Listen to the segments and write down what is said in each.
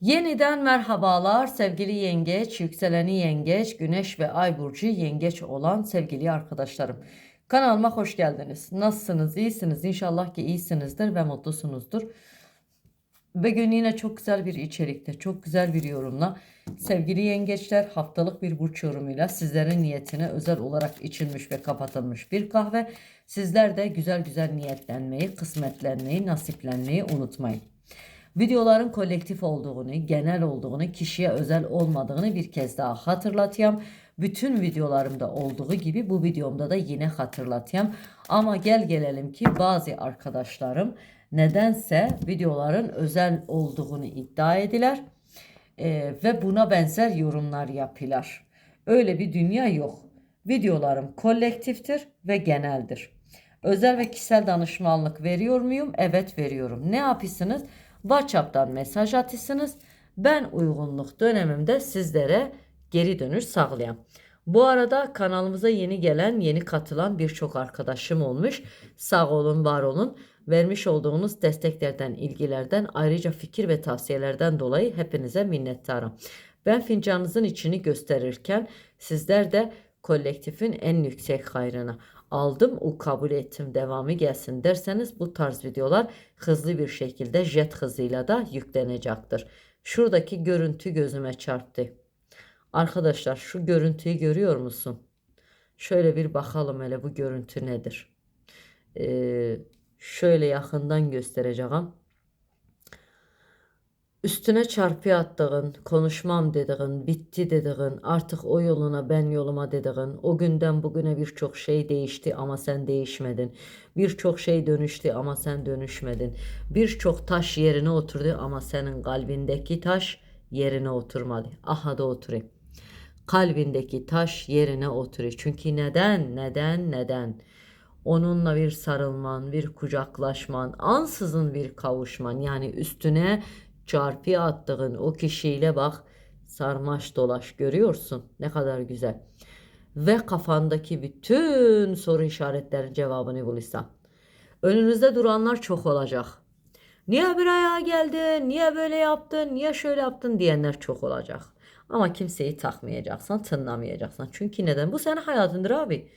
Yeniden merhabalar sevgili yengeç, yükseleni yengeç, güneş ve ay burcu yengeç olan sevgili arkadaşlarım. Kanalıma hoş geldiniz. Nasılsınız? İyisiniz? İnşallah ki iyisinizdir ve mutlusunuzdur. Bugün yine çok güzel bir içerikte, çok güzel bir yorumla sevgili yengeçler haftalık bir burç yorumuyla sizlerin niyetine özel olarak içilmiş ve kapatılmış bir kahve. Sizler de güzel güzel niyetlenmeyi, kısmetlenmeyi, nasiplenmeyi unutmayın. Videoların kolektif olduğunu, genel olduğunu, kişiye özel olmadığını bir kez daha hatırlatayım. Bütün videolarımda olduğu gibi bu videomda da yine hatırlatayım. Ama gel gelelim ki bazı arkadaşlarım nedense videoların özel olduğunu iddia ediler Ee, ve buna benzer yorumlar yapılar. Öyle bir dünya yok. Videolarım kolektiftir ve geneldir. Özel ve kişisel danışmanlık veriyor muyum? Evet veriyorum. Ne yapıyorsunuz? WhatsApp'tan mesaj atıyorsunuz. Ben uygunluk dönemimde sizlere geri dönüş sağlayayım. Bu arada kanalımıza yeni gelen, yeni katılan birçok arkadaşım olmuş. Sağ olun, var olun. Vermiş olduğunuz desteklerden, ilgilerden, ayrıca fikir ve tavsiyelerden dolayı hepinize minnettarım. Ben fincanınızın içini gösterirken sizler de kolektifin en yüksek hayrına aldım, o kabul ettim, devamı gelsin derseniz bu tarz videolar hızlı bir şekilde jet hızıyla da yüklenecektir. Şuradaki görüntü gözüme çarptı. Arkadaşlar şu görüntüyü görüyor musun? Şöyle bir bakalım hele bu görüntü nedir? Ee, şöyle yakından göstereceğim. Üstüne çarpı attığın, konuşmam dediğin, bitti dediğin, artık o yoluna ben yoluma dediğin, o günden bugüne birçok şey değişti ama sen değişmedin. Birçok şey dönüştü ama sen dönüşmedin. Birçok taş yerine oturdu ama senin kalbindeki taş yerine oturmadı. Aha da oturayım. Kalbindeki taş yerine oturuyor. Çünkü neden, neden, neden? Onunla bir sarılman, bir kucaklaşman, ansızın bir kavuşman yani üstüne çarpı attığın o kişiyle bak sarmaş dolaş görüyorsun ne kadar güzel. Ve kafandaki bütün soru işaretlerinin cevabını bulursan. Önünüzde duranlar çok olacak. Niye bir ayağa geldin? Niye böyle yaptın? Niye şöyle yaptın diyenler çok olacak. Ama kimseyi takmayacaksan, tınlamayacaksan. Çünkü neden? Bu senin hayatındır abi.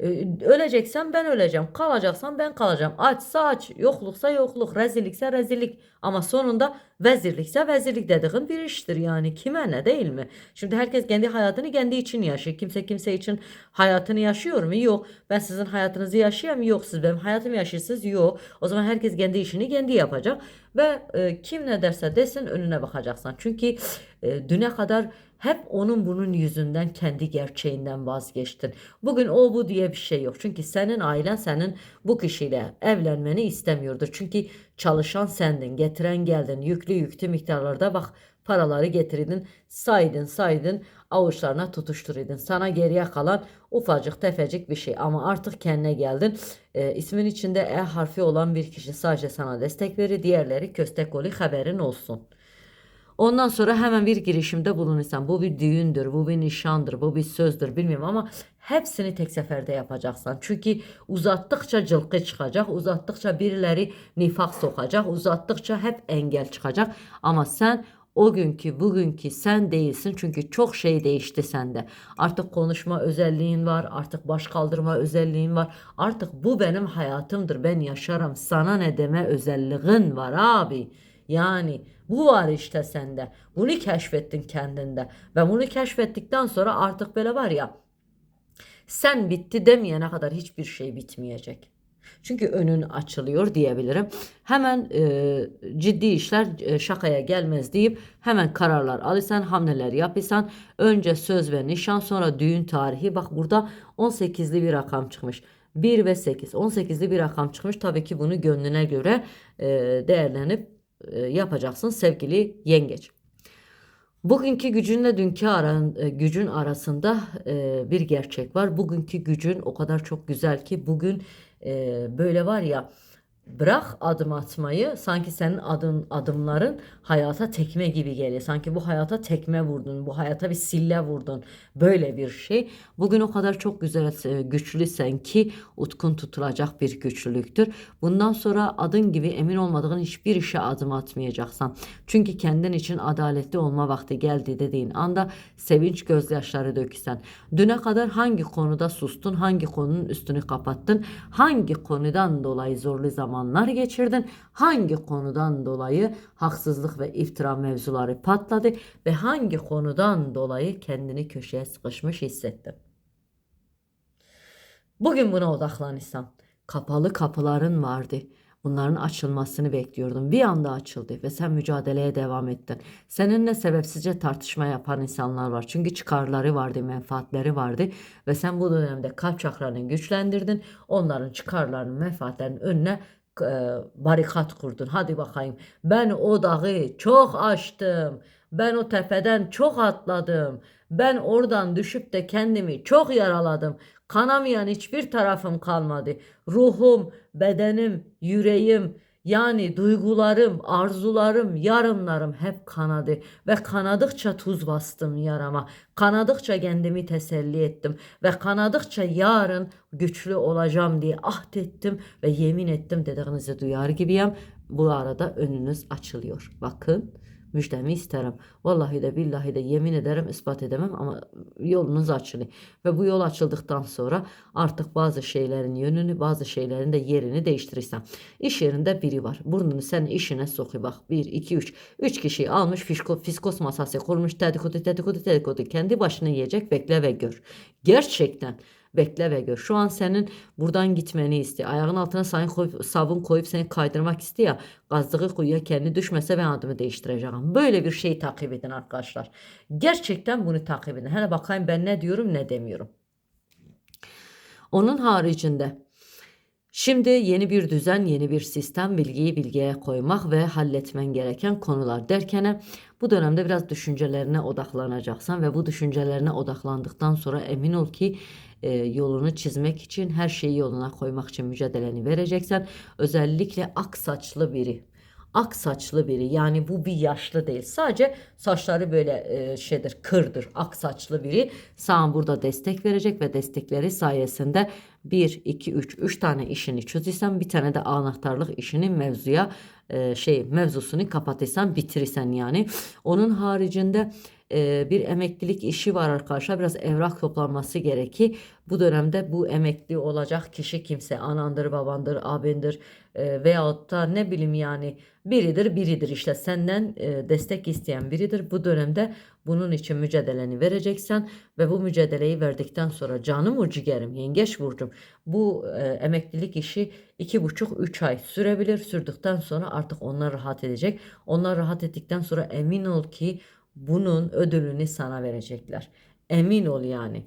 Ee, Öleceksen ben öleceğim. Kalacaksan ben kalacağım. Açsa aç. Yokluksa yokluk. Rezillikse rezillik. Ama sonunda vezirlikse vezirlik dediğin bir iştir yani. Kime ne değil mi? Şimdi herkes kendi hayatını kendi için yaşıyor. Kimse kimse için hayatını yaşıyor mu? Yok. Ben sizin hayatınızı yaşayayım Yok. Siz benim hayatımı yaşıyorsunuz? Yok. O zaman herkes kendi işini kendi yapacak. Ve e, kim ne derse desin önüne bakacaksın. Çünkü e, düne kadar hep onun bunun yüzünden kendi gerçeğinden vazgeçtin. Bugün o bu diye bir şey yok. Çünkü senin ailen senin bu kişiyle evlenmeni istemiyordur. Çünkü çalışan sendin, getiren geldin, yüklü yüklü miktarlarda bak paraları getirdin, saydın saydın, avuçlarına tutuşturuyordun. Sana geriye kalan ufacık tefecik bir şey ama artık kendine geldin. E, ismin içinde E harfi olan bir kişi sadece sana destek verir, diğerleri köstek oluyor haberin olsun. Ondan sonra hemen bir girişimde bulunursan bu bir düğündür, bu bir nişandır, bu bir sözdür bilmiyorum ama hepsini tek seferde yapacaksın. Çünkü uzattıkça cılkı çıkacak, uzattıkça birileri nifak sokacak, uzattıkça hep engel çıkacak. Ama sen o günkü bugünkü sen değilsin çünkü çok şey değişti sende. Artık konuşma özelliğin var, artık baş kaldırma özelliğin var. Artık bu benim hayatımdır, ben yaşarım. Sana ne deme özelliğin var abi. Yani bu var işte sende. Bunu keşfettin kendinde. Ve bunu keşfettikten sonra artık böyle var ya sen bitti demeyene kadar hiçbir şey bitmeyecek. Çünkü önün açılıyor diyebilirim. Hemen e, ciddi işler e, şakaya gelmez deyip hemen kararlar alırsan, hamleler yapırsan önce söz ve nişan sonra düğün tarihi. Bak burada 18'li bir rakam çıkmış. 1 ve 8. 18'li bir rakam çıkmış. Tabii ki bunu gönlüne göre e, değerlenip yapacaksın sevgili yengeç. Bugünkü gücünle dünkü aran, e, gücün arasında e, bir gerçek var. Bugünkü gücün o kadar çok güzel ki bugün e, böyle var ya Bırak adım atmayı. Sanki senin adın adımların hayata tekme gibi geliyor. Sanki bu hayata tekme vurdun. Bu hayata bir sille vurdun. Böyle bir şey. Bugün o kadar çok güzel, e, güçlüsen ki utkun tutulacak bir güçlülüktür. Bundan sonra adın gibi emin olmadığın hiçbir işe adım atmayacaksan. Çünkü kendin için adaletli olma vakti geldi dediğin anda sevinç gözyaşları döksen. Düne kadar hangi konuda sustun, hangi konunun üstünü kapattın, hangi konudan dolayı zorlu zamanlar geçirdin, hangi konudan dolayı haksızlık ve iftira mevzuları patladı ve hangi konudan dolayı kendini köşeye sıkışmış hissettin. Bugün buna odaklanırsan, kapalı kapıların vardı. Bunların açılmasını bekliyordum. Bir anda açıldı ve sen mücadeleye devam ettin. Seninle sebepsizce tartışma yapan insanlar var. Çünkü çıkarları vardı, menfaatleri vardı ve sen bu dönemde kalp çakranı güçlendirdin. Onların çıkarlarının, menfaatlerinin önüne e, barikat kurdun. Hadi bakayım. Ben o dağı çok aştım. Ben o tepeden çok atladım. Ben oradan düşüp de kendimi çok yaraladım. Kanamayan hiçbir tarafım kalmadı. Ruhum, bedenim, yüreğim, yani duygularım, arzularım, yarınlarım hep kanadı ve kanadıkça tuz bastım yarama. Kanadıkça kendimi teselli ettim ve kanadıkça yarın güçlü olacağım diye ahd ettim ve yemin ettim dediğinizi duyar gibiyim. Bu arada önünüz açılıyor. Bakın müjdemi isterim. Vallahi de billahi de yemin ederim ispat edemem ama yolunuz açılıyor. Ve bu yol açıldıktan sonra artık bazı şeylerin yönünü bazı şeylerin de yerini değiştirirsen. İş yerinde biri var. Burnunu sen işine sokuyor bak. 1, 2, 3. 3 kişiyi almış fisko, fiskos masası kurmuş dedikodu dedikodu dedikodu. Kendi başını yiyecek bekle ve gör. Gerçekten bekle ve gör. Şu an senin buradan gitmeni istiyor. Ayağın altına sayın koyup, sabun koyup seni kaydırmak istiyor. Gazdığı kuyuya kendi düşmese ben adımı değiştireceğim. Böyle bir şeyi takip edin arkadaşlar. Gerçekten bunu takip edin. Hele bakayım ben ne diyorum ne demiyorum. Onun haricinde Şimdi yeni bir düzen, yeni bir sistem, bilgiyi bilgiye koymak ve halletmen gereken konular derken bu dönemde biraz düşüncelerine odaklanacaksan ve bu düşüncelerine odaklandıktan sonra emin ol ki e, yolunu çizmek için her şeyi yoluna koymak için mücadeleni vereceksen özellikle ak saçlı biri ak saçlı biri yani bu bir yaşlı değil sadece saçları böyle e, şeydir kırdır ak saçlı biri sana burada destek verecek ve destekleri sayesinde 1 2 3 3 tane işini çözürsen bir tane de anahtarlık işini mevzuya e, şey mevzusunu kapatırsan bitirirsen yani. Onun haricinde e, bir emeklilik işi var arkadaşlar. Biraz evrak toplanması gerekir. Bu dönemde bu emekli olacak kişi kimse anandır, babandır, abindir e, veyahut da ne bileyim yani biridir biridir işte senden e, destek isteyen biridir. Bu dönemde bunun için mücadeleni vereceksen ve bu mücadeleyi verdikten sonra canım ucigerim, yengeç burcum bu e, emeklilik işi iki buçuk üç ay sürebilir. Sürdükten sonra artık onlar rahat edecek. Onlar rahat ettikten sonra emin ol ki bunun ödülünü sana verecekler. Emin ol yani.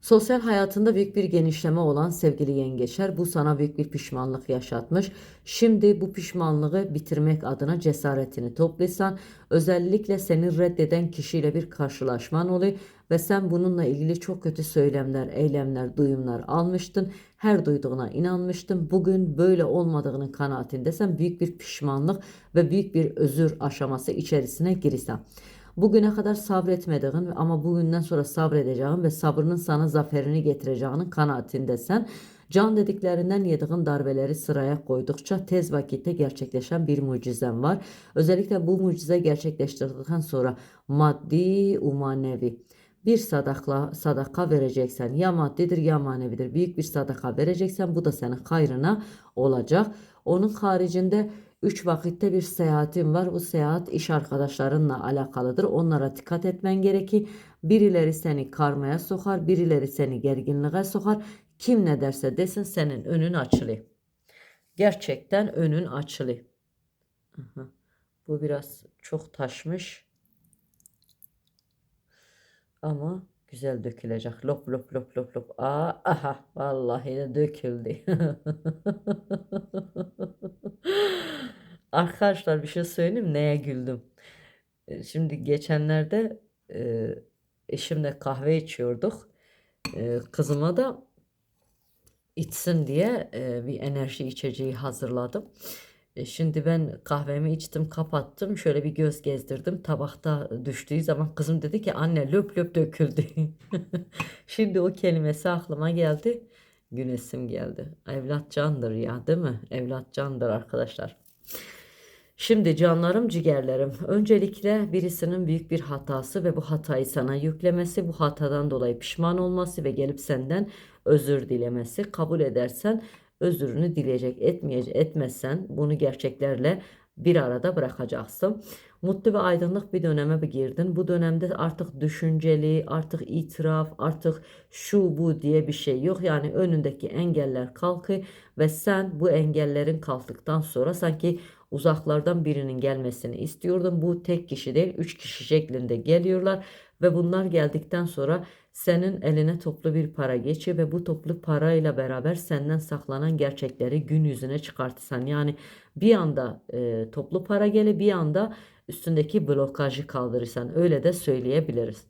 Sosyal hayatında büyük bir genişleme olan sevgili yengeçler bu sana büyük bir pişmanlık yaşatmış. Şimdi bu pişmanlığı bitirmek adına cesaretini toplaysan özellikle seni reddeden kişiyle bir karşılaşman oluyor ve sen bununla ilgili çok kötü söylemler, eylemler, duyumlar almıştın. Her duyduğuna inanmıştın. Bugün böyle olmadığının kanaatindesen büyük bir pişmanlık ve büyük bir özür aşaması içerisine girirsen. Bugüne kadar sabretmediğin ama bugünden sonra sabredeceğin ve sabrının sana zaferini getireceğinin kanaatindesen. Can dediklerinden yediğin darbeleri sıraya koydukça tez vakitte gerçekleşen bir mucizen var. Özellikle bu mucize gerçekleştirdikten sonra maddi, umanevi bir sadakla sadaka vereceksen ya maddidir ya manevidir büyük bir sadaka vereceksen bu da senin hayrına olacak. Onun haricinde 3 vakitte bir seyahatin var. Bu seyahat iş arkadaşlarınla alakalıdır. Onlara dikkat etmen gerekir. Birileri seni karmaya sokar, birileri seni gerginliğe sokar. Kim ne derse desin senin önün açılıyor. Gerçekten önün. Aha. Bu biraz çok taşmış. Ama güzel dökülecek. Lop lop lop lop lop. Aa, aha vallahi de döküldü. Arkadaşlar bir şey söyleyeyim neye güldüm. E, Şimdi geçenlerde e, eşimle kahve içiyorduk. E, kızıma da içsin diye e, bir enerji içeceği hazırladım. E, şimdi ben kahvemi içtim, kapattım. Şöyle bir göz gezdirdim. Tabakta düştüğü zaman kızım dedi ki anne löp löp döküldü. Şimdi o kelimesi aklıma geldi. Günesim geldi. Evlat candır ya, değil mi? Evlat candır arkadaşlar. Şimdi canlarım ciğerlerim. Öncelikle birisinin büyük bir hatası ve bu hatayı sana yüklemesi, bu hatadan dolayı pişman olması ve gelip senden özür dilemesi. Kabul edersen özürünü dileyecek, etmeyecek, etmezsen bunu gerçeklerle bir arada bırakacaksın. Mutlu ve aydınlık bir döneme girdin. Bu dönemde artık düşünceli, artık itiraf, artık şu bu diye bir şey yok. Yani önündeki engeller kalkıyor ve sen bu engellerin kalktıktan sonra sanki uzaklardan birinin gelmesini istiyordun. Bu tek kişi değil, üç kişi şeklinde geliyorlar ve bunlar geldikten sonra senin eline toplu bir para geçiyor ve bu toplu parayla beraber senden saklanan gerçekleri gün yüzüne çıkartırsan. Yani bir anda e, toplu para gele bir anda üstündeki blokajı kaldırırsan öyle de söyleyebiliriz.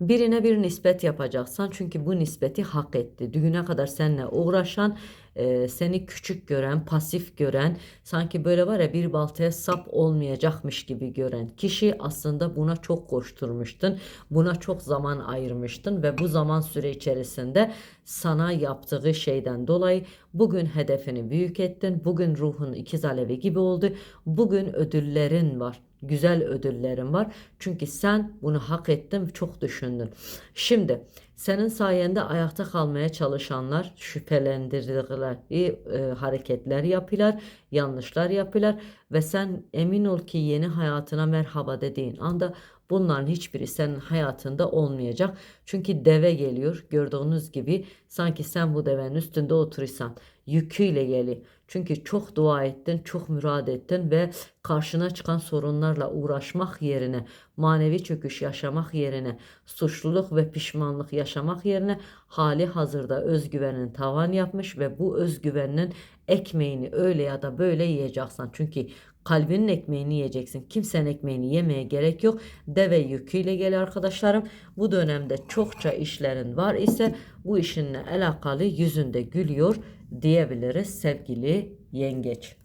Birine bir nispet yapacaksan çünkü bu nispeti hak etti. Düğüne kadar seninle uğraşan, e, seni küçük gören, pasif gören, sanki böyle var ya bir baltaya sap olmayacakmış gibi gören kişi aslında buna çok koşturmuştun. Buna çok zaman ayırmıştın ve bu zaman süre içerisinde sana yaptığı şeyden dolayı bugün hedefini büyük ettin. Bugün ruhun ikiz alevi gibi oldu. Bugün ödüllerin var güzel ödüllerin var. Çünkü sen bunu hak ettin, çok düşündün. Şimdi senin sayende ayakta kalmaya çalışanlar şüphelendirdikleri e, hareketler yapıyorlar, yanlışlar yapıyorlar ve sen emin ol ki yeni hayatına merhaba dediğin anda bunların hiçbiri senin hayatında olmayacak. Çünkü deve geliyor gördüğünüz gibi sanki sen bu devenin üstünde oturursan yüküyle geliyor. Çünkü çok dua ettin, çok mürad ettin ve karşına çıkan sorunlarla uğraşmak yerine, manevi çöküş yaşamak yerine, suçluluk ve pişmanlık yaşamak yerine hali hazırda özgüvenin tavan yapmış ve bu özgüvenin ekmeğini öyle ya da böyle yiyeceksin. Çünkü kalbinin ekmeğini yiyeceksin. Kimsenin ekmeğini yemeye gerek yok. Deve yüküyle gel arkadaşlarım. Bu dönemde çokça işlerin var ise bu işinle alakalı yüzünde gülüyor diyebiliriz sevgili yengeç.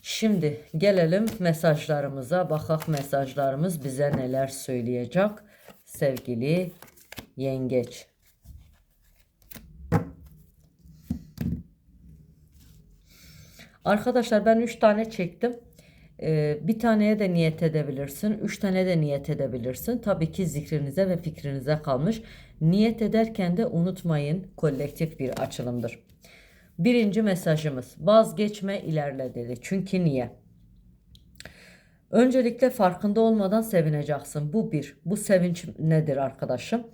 Şimdi gelelim mesajlarımıza. Bakak mesajlarımız bize neler söyleyecek sevgili yengeç. Arkadaşlar ben 3 tane çektim. Ee, bir taneye de niyet edebilirsin. Üç tane de niyet edebilirsin. Tabii ki zikrinize ve fikrinize kalmış. Niyet ederken de unutmayın kolektif bir açılımdır. Birinci mesajımız vazgeçme ilerle dedi. Çünkü niye? Öncelikle farkında olmadan sevineceksin. Bu bir. Bu sevinç nedir arkadaşım?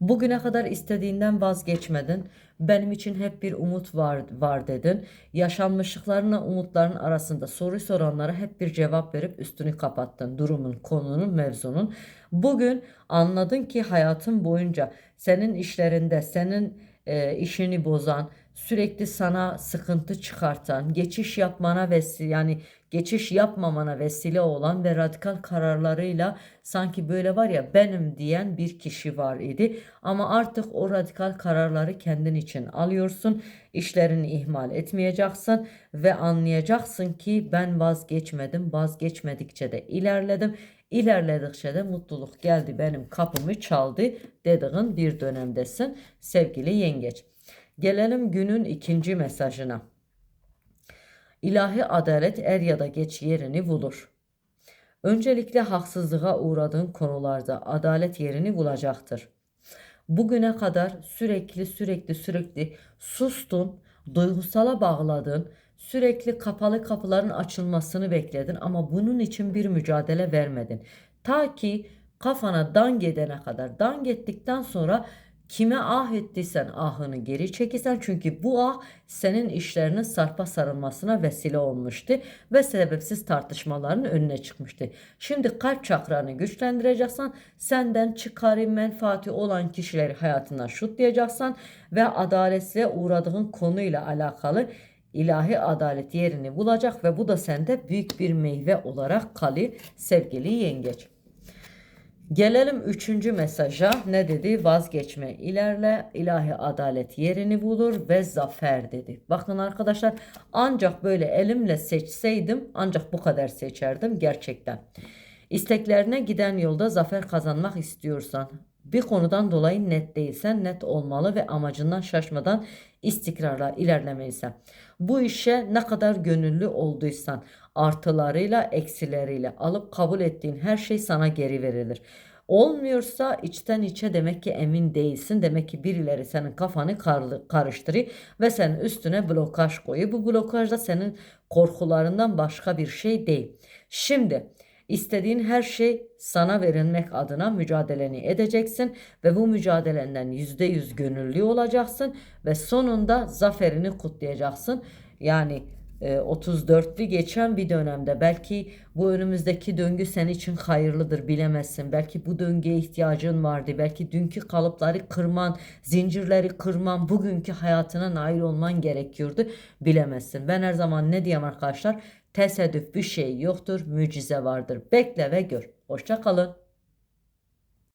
Bugüne kadar istediğinden vazgeçmedin. Benim için hep bir umut var, var dedin. Yaşanmışlıklarına umutların arasında soru soranlara hep bir cevap verip üstünü kapattın. Durumun, konunun, mevzunun. Bugün anladın ki hayatın boyunca senin işlerinde, senin e, işini bozan, sürekli sana sıkıntı çıkartan, geçiş yapmana vesile yani geçiş yapmamana vesile olan ve radikal kararlarıyla sanki böyle var ya benim diyen bir kişi var idi. Ama artık o radikal kararları kendin için alıyorsun. İşlerini ihmal etmeyeceksin ve anlayacaksın ki ben vazgeçmedim. Vazgeçmedikçe de ilerledim. İlerledikçe de mutluluk geldi benim kapımı çaldı dediğin bir dönemdesin sevgili yengeç. Gelelim günün ikinci mesajına. İlahi adalet er ya da geç yerini bulur. Öncelikle haksızlığa uğradığın konularda adalet yerini bulacaktır. Bugüne kadar sürekli sürekli sürekli sustun, duygusala bağladın, sürekli kapalı kapıların açılmasını bekledin ama bunun için bir mücadele vermedin. Ta ki kafana dang edene kadar dang ettikten sonra Kime ah ettiysen ahını geri çekisen çünkü bu ah senin işlerinin sarpa sarılmasına vesile olmuştu ve sebepsiz tartışmaların önüne çıkmıştı. Şimdi kalp çakranı güçlendireceksen senden çıkarı menfaati olan kişileri hayatından şutlayacaksın ve adaletle uğradığın konuyla alakalı ilahi adalet yerini bulacak ve bu da sende büyük bir meyve olarak kalı sevgili yengeç. Gelelim üçüncü mesaja. Ne dedi? Vazgeçme, ilerle, ilahi adalet yerini bulur ve zafer dedi. Bakın arkadaşlar ancak böyle elimle seçseydim ancak bu kadar seçerdim gerçekten. İsteklerine giden yolda zafer kazanmak istiyorsan, bir konudan dolayı net değilsen net olmalı ve amacından şaşmadan istikrarla ilerlemelisin. Bu işe ne kadar gönüllü olduysan artılarıyla eksileriyle alıp kabul ettiğin her şey sana geri verilir. Olmuyorsa içten içe demek ki emin değilsin. Demek ki birileri senin kafanı kar- karıştırıyor ve senin üstüne blokaj koyuyor. Bu blokaj da senin korkularından başka bir şey değil. Şimdi İstediğin her şey sana verilmek adına mücadeleni edeceksin ve bu mücadelenden yüzde yüz gönüllü olacaksın ve sonunda zaferini kutlayacaksın. Yani 34'lü geçen bir dönemde belki bu önümüzdeki döngü senin için hayırlıdır bilemezsin. Belki bu döngüye ihtiyacın vardı. Belki dünkü kalıpları kırman, zincirleri kırman, bugünkü hayatına nail olman gerekiyordu bilemezsin. Ben her zaman ne diyeyim arkadaşlar? Tesadüf bir şey yoktur, mucize vardır. Bekle ve gör. Hoşça kalın.